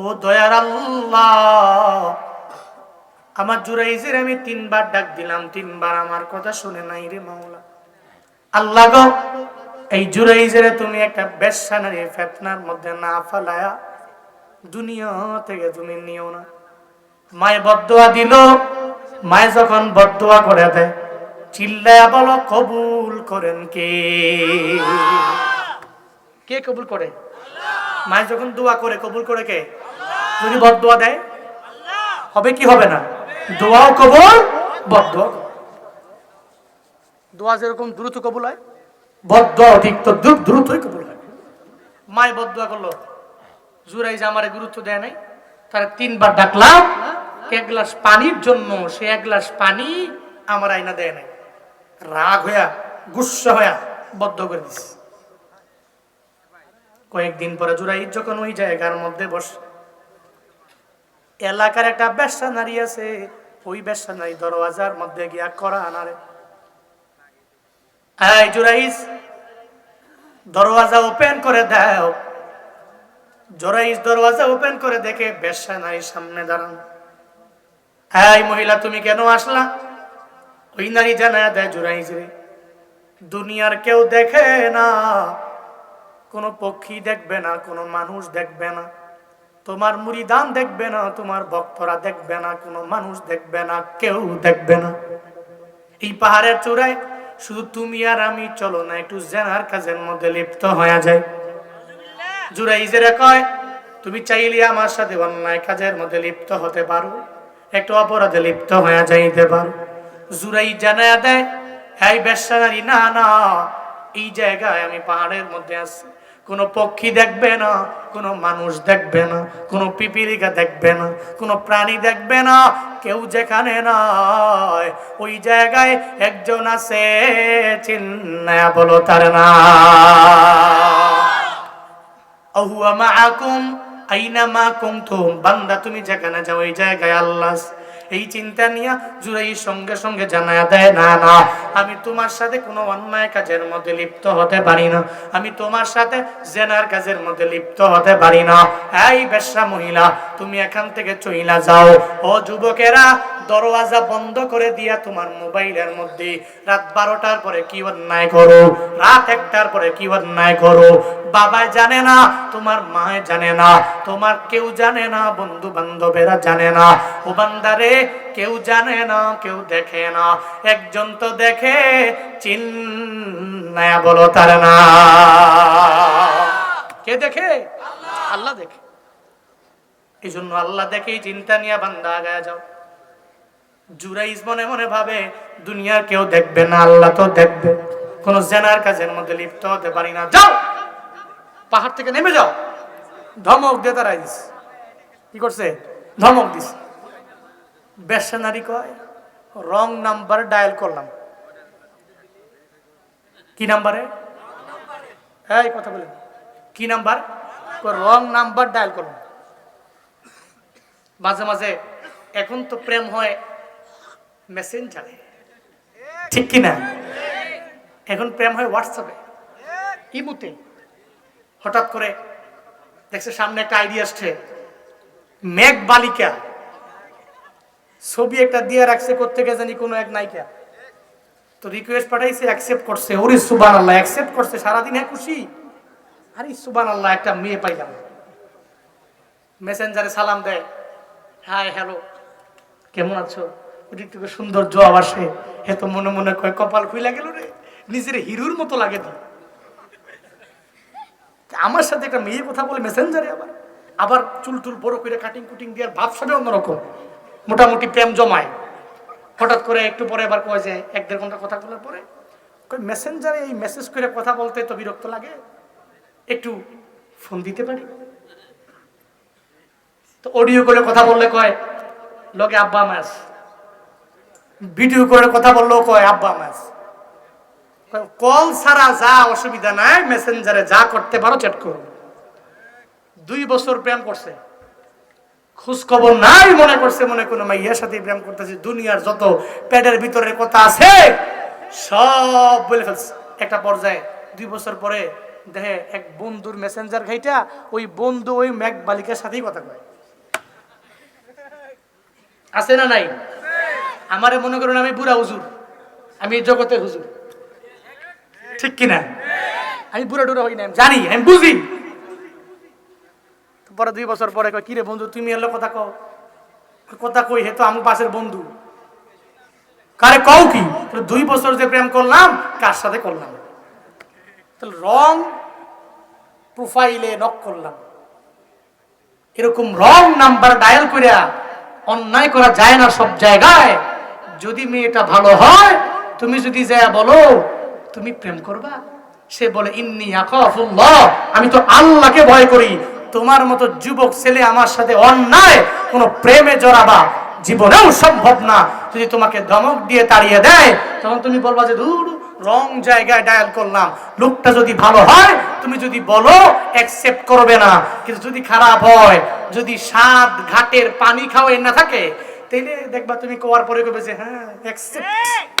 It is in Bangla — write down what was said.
ও দয়ার আল্লাহ। আমার জুরাইজের আমি তিনবার ডাক দিলাম তিনবার আমার কথা শুনে নাই রে মাওলা। আল্লাহ গো এই জুরাইজের তুমি একটা বেশ্যা নারী ফেতনার মধ্যে না ফালায়া দুনিয়া থেকে তুমি নিও না। মায় বদুয়া দিল মায় যখন বদুয়া করে দেয় চিল্লায়া বলো কবুল করেন কে? কে কবুল করে? মায় যখন দোয়া করে কবুল করে কে? যদি বদুয়া দেয় হবে কি হবে না? দোয়াও কবুল কবুল। দোয়া যেরকম দ্রুত কবুল হয় ঠিক তো দ্রুতই কবুল হয়। মায় বদুয়া করল জুরাই যে আমারে গুরুত্ব দেয় নাই তারা তিনবার ডাকলাম এক গ্লাস পানির জন্য সে এক গ্লাস পানি আমার আইনা দেয় নাই। রাগ হইয়া গুসা হইয়া বদ্ধ করে দিস কয়েকদিন পরে জুরাই যখন ওই জায়গার মধ্যে বস এলাকার একটা ব্যবসা নারী আছে, ওই ব্যবসা নারী দরওয়াজার মধ্যে গিয়া করা আনারে। জুরাইস, দরওয়াজা ওপেন করে দাও। জোরাইস দরওয়াজা ওপেন করে দেখে ব্যবসা নারীর সামনে দাঁড়ান। এই মহিলা, তুমি কেন আসলা? ওই নারী জানায় দেয়, জোরাইস রে, দুনিয়ার কেউ দেখে না, কোনো পক্ষী দেখবে না, কোনো মানুষ দেখবে না। তোমার মুড়িদান দেখবে না, তোমার ভক্তরা দেখবে না, কোনো মানুষ দেখবে না, কেউ দেখবে না। এই পাহাড়ের চূড়ায় শুধু তুমি আর আমি চলো না, একটু জেনার কাজের মধ্যে লিপ্ত হয়ে যায় জুরাইজেরা কয়, তুমি চাইলে আমার সাথে অন্যায় কাজের মধ্যে লিপ্ত হতে পারো, একটু অপরাধে লিপ্ত হয়ে যাইতে পারো। জুরাই জানায়া দেয়, এই বেশারি না না, এই জায়গায় আমি পাহাড়ের মধ্যে আছি কোনো পক্ষী দেখবে না, কোনো মানুষ দেখবে না, কোনো পিপিলিকা দেখবে না, কোনো প্রাণী দেখবে না, কেউ যেখানে নয় ওই জায়গায় একজন আছে চিন্নায়া বলো তার না মাআকুম আইনামা কুনতুম, বান্দা তুমি যেখানে যাও, ওই জায়গায় আল্লাহ। এই চিন্তা নিয়ে জুরাই সঙ্গে সঙ্গে জানা দেয়, না না, আমি তোমার সাথে কোনো অন্যায় কাজের মধ্যে লিপ্ত হতে পারি না। আমি তোমার সাথে জেনার কাজের মধ্যে লিপ্ত হতে পারি না। এই বেশ্যা মহিলা, তুমি এখান থেকে চইলা যাও। ও যুবকেরা দরওয়াজা বন্ধ করে দিয়া তোমার মোবাইলের মধ্যে রাত বারোটার পরে কি অন্যায় করো? রাত একটার পরে কি অন্যায় করো? বাবা জানে না তোমার মায় জানে না তোমার কেউ জানে না বন্ধু বান্ধবেরা জানে না। ও বান্দারে কেউ জানে না কেউ দেখে না। একজন তো দেখে চিন্নায়া বলো তার না। কে দেখে? আল্লাহ। দেখে। এই জন্য আল্লাহ দেখেই চিন্তা নিয়ে বান্দা আগায় যাও। জুরাইজ মনে মনে ভাবে, দুনিয়ার কেউ দেখবে না, আল্লাহ তো দেখবে। কোন জেনার কাজের মধ্যে লিপ্ত হতে পারি না। যাও! পাহাড় থেকে নেমে যাও। ধমক দিয়ে তারা কি করছে? ধমক দিস ব্যবসা নারী কয়, রং নাম্বার ডায়াল করলাম। কি নাম্বারে? এই কথা বলেন কি নাম্বার? রং নাম্বার ডায়াল করলাম। মাঝে মাঝে এখন তো প্রেম হয় মেসেঞ্জারে। ঠিক কি না এখন প্রেম হয় হোয়াটসঅ্যাপে, ইমুতে। হঠাৎ করে দেখছে সামনে একটা আইডিয়া আসছে, মেঘ বালিকা। ছবি একটা দিয়ে রাখছে কোথেকে জানি কোনো এক নায়িকা। তো রিকোয়েস্ট পাঠাইছে অ্যাকসেপ্ট করছে। ওরে সুবান আল্লাহ অ্যাকসেপ্ট করছে, সারাদিন হ্যাঁ খুশি? আরে সুবান আল্লাহ একটা মেয়ে পাইলাম। মেসেঞ্জারে সালাম দেয়, হাই হ্যালো কেমন আছো? ওদিক থেকে সুন্দর জবাব আসে হে তো মনে মনে কয়, কপাল খুইলা গেল রে, নিজের হিরুর মতো লাগে তো। আমার সাথে একটা মেয়ে কথা বলে মেসেঞ্জারে আবার আবার চুল টুল বড় করে কাটিং কুটিং দিয়ে ভাব সবে অন্যরকম, মোটামুটি প্রেম জমায়। হঠাৎ করে একটু পরে আবার কয় যায় এক দেড় ঘণ্টা কথা বলার পরে মেসেঞ্জারে এই মেসেজ করে কথা বলতে তো বিরক্ত লাগে, একটু ফোন দিতে পারি? তো অডিও করে কথা বললে কয়, লগে আব্বা মাস ভিডিও করে কথা বললেও কয়, আব্বা, মাস। কল ছাড়া যা অসুবিধা নাই, মেসেঞ্জারে যা করতে পারো, চ্যাট করো। দুই বছর প্রেম করছে। খোঁজ খবর নাই মনে করছে, মনে কোনো মাইয়ার সাথে প্রেম করতেছে, দুনিয়ার যত পেটের ভিতরে কথা আছে, সব বলে ফেলছে। একটা পর্যায়ে, দুই বছর পরে দেখে এক বন্ধুর মেসেঞ্জার ঘাইটা ওই বন্ধু ওই ম্যাক বালিকার সাথেই কথা কয়। আছে না নাই? আমারে মনে করুন আমি বুড়া হুজুর। আমি এই জগতের হুজুর। ঠিক কিনা? আমি বুড়া টুরা হই না জানি, আমি বুঝি। পরে দুই বছর পরে কয়, কিরে বন্ধু, তুমি এলো কথা কও। কথা কই, হে তো আমার পাশের বন্ধু। কারে কও কি? দুই বছর যে প্রেম করলাম, কার সাথে করলাম? তাহলে রং প্রোফাইলে নক করলাম। এরকম রং নাম্বার ডায়াল করিয়া অন্যায় করা যায় না সব জায়গায়। যদি মেয়েটা ভালো হয়, তুমি যদি যায় বলো, তুমি প্রেম করবা? সে বলে, ইন্নি আমি তো আল্লাহকে ভয় করি। তোমার মতো যুবক ছেলে আমার সাথে অন্যায়, কোন প্রেমে জড়াবা জীবনেও সম্ভব না। যদি তোমাকে ধমক দিয়ে তাড়িয়ে দেয়, তখন তুমি বলবা যে দূর রং জায়গায় ডায়াল করলাম। লোকটা যদি ভালো হয়, তুমি যদি বলো অ্যাকসেপ্ট করবে না। কিন্তু যদি খারাপ হয়, যদি সাত ঘাটের পানি খাওয়াই না থাকে তাইলে দেখবা তুমি কোয়ার পরে কবে যে হ্যাঁ অ্যাকসেপ্ট